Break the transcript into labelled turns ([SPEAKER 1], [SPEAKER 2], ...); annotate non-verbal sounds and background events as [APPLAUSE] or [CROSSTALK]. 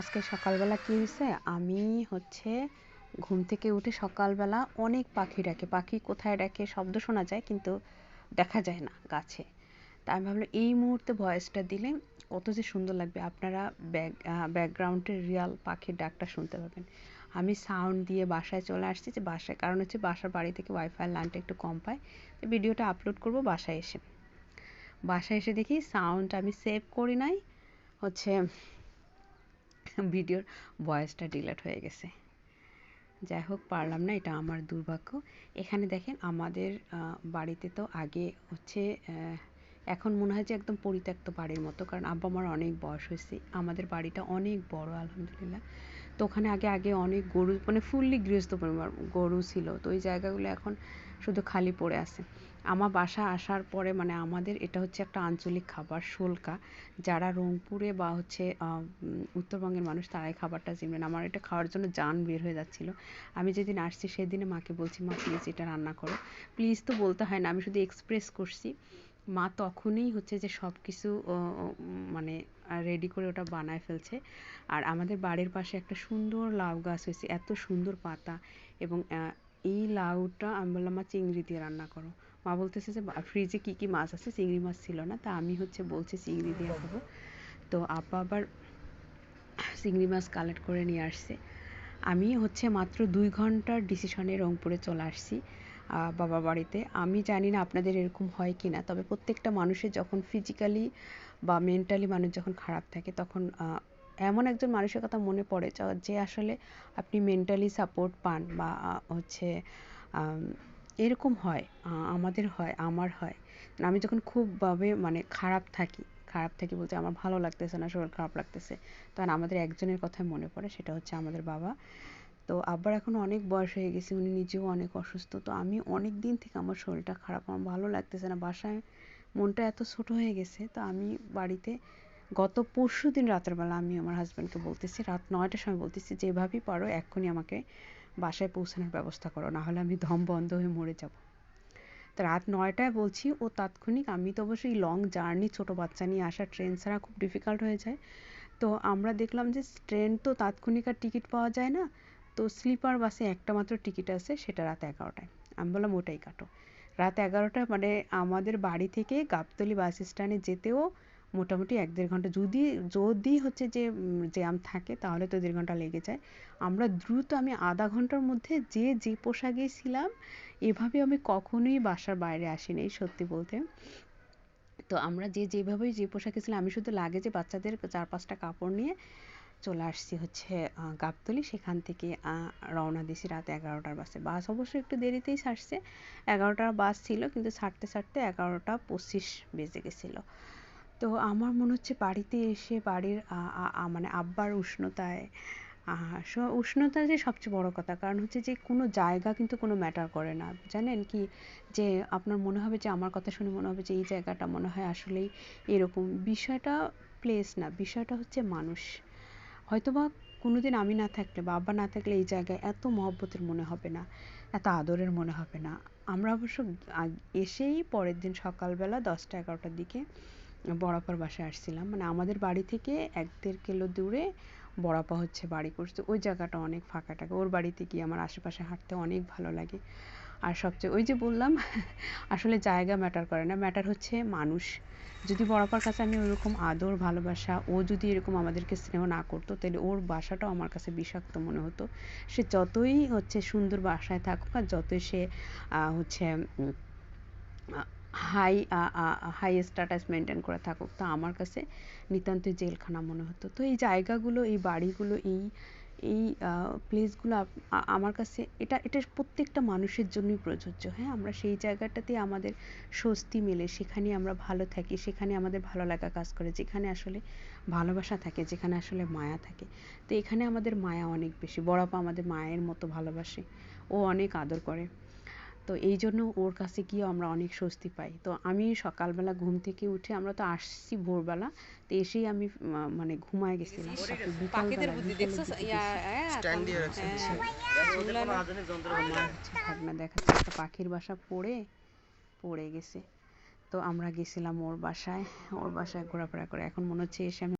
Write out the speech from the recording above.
[SPEAKER 1] আজকে সকালবেলা কি হয়েছে আমি হচ্ছে ঘুম থেকে উঠে সকালবেলা অনেক পাখি ডাকে। পাখি কোথায় ডাকে শব্দ শোনা যায় কিন্তু দেখা যায় না গাছে। তা আমি ভাবলাম এই মুহূর্তে ভয়েসটা দিলে কত যে সুন্দর লাগবে। আপনারা ব্যাক ব্যাকগ্রাউন্ডের রিয়াল পাখির ডাকটা শুনতে পাবেন। আমি সাউন্ড দিয়ে বাসায় চলে আসছি যে বাসায়, কারণ হচ্ছে বাসার বাড়ি থেকে ওয়াইফাই লাইনটা একটু কম পায়। তো ভিডিওটা আপলোড করব বাসায় এসে। বাসায় এসে দেখি সাউন্ড আমি সেভ করি নাই। হচ্ছে ভিডিওর ভয়েসটা ডিলেট হয়ে গেছে। যাই হোক, পারলাম না, এটা আমার দুর্ভাগ্য। এখানে দেখেন, আমাদের বাড়িতে তো আগে হচ্ছে এখন মনে হয় যে একদম পরিত্যক্ত বাড়ির মতো, কারণ আব্বা আমার অনেক বয়স হয়েছে, আমাদের বাড়িটা অনেক বড়, আলহামদুলিল্লাহ। তো ওখানে আগে আগে অনেক গরু মানে ফুললি গৃহস্থ পরিবার, গরু ছিল, তো ওই জায়গাগুলো এখন শুধু খালি পড়ে আছে। আমার বাসা আসার পরে মানে আমাদের এটা হচ্ছে একটা আঞ্চলিক খাবার, শোলকা। যারা রংপুরে বা হচ্ছে উত্তরবঙ্গের মানুষ তারাই খাবারটা চিনবেন। আমার এটা খাওয়ার জন্য জান বের হয়ে যাচ্ছিল। আমি যেদিন আসছি সেদিনে মাকে বলছি, মা প্লিজ এটা রান্না করো। প্লিজ তো বলতে হয় না, আমি শুধু এক্সপ্রেস করছি। মা তখনই হচ্ছে যে সব কিছু মানে রেডি করে ওটা বানায় ফেলছে। আর আমাদের বাড়ির পাশে একটা সুন্দর লাউ গাছ হয়েছে, এত সুন্দর পাতা। এবং এই লাউটা আমি বললাম, মা, চিংড়ি দিয়ে রান্না করো। মা বলতেছে যে ফ্রিজে কি কি মাছ আছে? চিংড়ি মাছ ছিল না। তা আমি হচ্ছে বলছি, চিংড়ি দিয়ে খাব। তো আপা আবার চিংড়ি মাছ কালেক্ট করে নিয়ে আসছে। আমি হচ্ছে মাত্র দুই ঘণ্টার ডিসিশনে রংপুরে চলে আসছি বাবা বাড়িতে। আমি জানি না আপনাদের এরকম হয় কি না তবে প্রত্যেকটা মানুষের যখন ফিজিক্যালি বা মেন্টালি মানুষ যখন খারাপ থাকে, তখন এমন একজন মানুষের কথা মনে পড়ে যে আসলে আপনি মেন্টালি সাপোর্ট পান বা হচ্ছে এরকম হয় আমাদের হয়, আমার হয়। আমি যখন খুবভাবে মানে খারাপ থাকি খারাপ থাকি বলতে আমার ভালো লাগতেছে না, শরীর খারাপ লাগতেছে, তখন আমাদের একজনের কথাই মনে পড়ে, সেটা হচ্ছে আমাদের বাবা। তো আব্বার এখন অনেক বয়স হয়ে গেছে, উনি নিজেও অনেক অসুস্থ, তো আমি অনেক দিন থেকে আমার শরীরটা খারাপ, আমার ভালো লাগতেছে না, বাসায় মনটা এত ছোট হয়ে গেছে, তো আমি বাড়িতে গত পরশু দিন রাতের বেলা আমি আমার হাজব্যান্ডকে বলতেছি, রাত নয়টার সময় বলতেছি, যেভাবেই পারো এক্ষুনি আমাকে বাসায় পৌঁছানোর ব্যবস্থা করো নাহলে আমি দম বন্ধ হয়ে মরে যাব। তো রাত নয়টায় বলছি, ও তাৎক্ষণিক, আমি তো অবশ্যই লং জার্নি ছোট বাচ্চা নিয়ে আসা ট্রেন ছাড়া খুব ডিফিকাল্ট হয়ে যায়। তো আমরা দেখলাম যে ট্রেন তো তাৎক্ষণিক আর টিকিট পাওয়া যায় না, তো স্লিপার বাসে একটা মাত্র টিকিট আছে, সেটা রাত এগারোটায়। আমি বললাম, ওটাই কাটো। রাত এগারোটায় মানে আমাদের বাড়ি থেকে গাবতলি বাস স্ট্যান্ডে যেতেও মোটামুটি এক দেড় ঘণ্টা। যদি যদি হচ্ছে যে জ্যাম থাকে, তাহলে তো দেড় ঘণ্টা লেগে যায়। আমরা দ্রুত আমি আধা ঘণ্টার মধ্যে যে যে পোশাকে ছিলাম, এভাবে আমি কখনোই বাসার বাইরে আসিনি, সত্যি বলতে। তো আমরা যে, যেভাবেই যে পোশাকে ছিলাম, আমি শুধু লাগেজে বাচ্চাদের চার পাঁচটা কাপড় নিয়ে চলে আসছি হচ্ছে গাবতলি। সেখান থেকে রওনা দিয়েছি রাত এগারোটার বাসে। বাস অবশ্য একটু দেরিতেই ছাড়ছে। এগারোটার বাস ছিল, কিন্তু ছাড়তে ছাড়তে এগারোটা পঁচিশ বেজে গেছিল। তো আমার মনে হচ্ছে বাড়িতে এসে বাড়ির মানে আব্বার উষ্ণতায় উষ্ণতা যে সবচেয়ে বড় কথা। কারণ হচ্ছে যে কোনো জায়গা কিন্তু কোনো ম্যাটার করে না। জানেন কি? যে আপনার মনে হবে যে, আমার কথা শুনে মনে হবে যে, এই জায়গাটা মনে হয় আসলেই এরকম। বিষয়টা প্লেস না। বিষয়টা হচ্ছে মানুষ। হয়তোবা কোনোদিন আমি না থাকলে বা আব্বা না থাকলে এই জায়গায় এত মহব্বতের মনে হবে না, এত আদরের মনে হবে না। আমরা অবশ্য এসেই পরের দিন সকালবেলা দশটা এগারোটার দিকে বড়াপার বাসায় আসছিলাম। মানে আমাদের বাড়ি থেকে এক দেড় কিলো দূরে বড়াপা হচ্ছে বাড়ি করছে। ওই জায়গাটা অনেক ফাঁকা টাকা ওর বাড়িতে গিয়ে আমার আশেপাশে হাঁটতে অনেক ভালো লাগে। আর সবচেয়ে ওই যে বললাম, [LAUGHS] আসলে জায়গা ম্যাটার করে না। ম্যাটার হচ্ছে মানুষ। যদি বড়াপার কাছে আমি ওরকম আদর, ভালোবাসা, ও যদি এরকম আমাদেরকে স্নেহ না করতো, তাহলে ওর বাসাটাও আমার কাছে বিষাক্ত মনে হতো। সে যতই হচ্ছে সুন্দর বাসায় থাকুক আর যতই সে হচ্ছে হাই হাই স্ট্যাটাস মেনটেন করে থাকুক। তা আমার কাছে নিতান্তই জেলখানা মনে হতো। তো এই জায়গাগুলো, এই বাড়িগুলো, এই এই প্লেসগুলো আমার কাছে এটা এটা প্রত্যেকটা মানুষের জন্যই প্রযোজ্য। হ্যাঁ আমরা সেই জায়গাটাতে আমাদের স্বস্তি মেলে, সেখানে আমরা ভালো থাকি, সেখানে আমাদের ভালো লাগা কাজ করে, যেখানে আসলে ভালোবাসা থাকে, যেখানে আসলে মায়া থাকে। তো এখানে আমাদের মায়া অনেক বেশি। বড়াপা আমাদের মায়ের মতো ভালোবাসে। ও অনেক আদর করে। তো এই জন্য ওর কাছে গিয়ে আমরা অনেক স্বস্তি পাই। তো আমি সকালবেলা ঘুম থেকে উঠে আমরা তো আসছি ভোরবেলা তো এসেই আমি মানে ঘুমায় গেছিলাম। ভাবনা দেখাচ্ছে একটা পাখির বাসা পড়ে পড়ে গেছে। তো আমরা গেছিলাম ওর বাসায় ওর বাসায় ঘোরাফেরা করে। এখন মনে হচ্ছে এসে আমি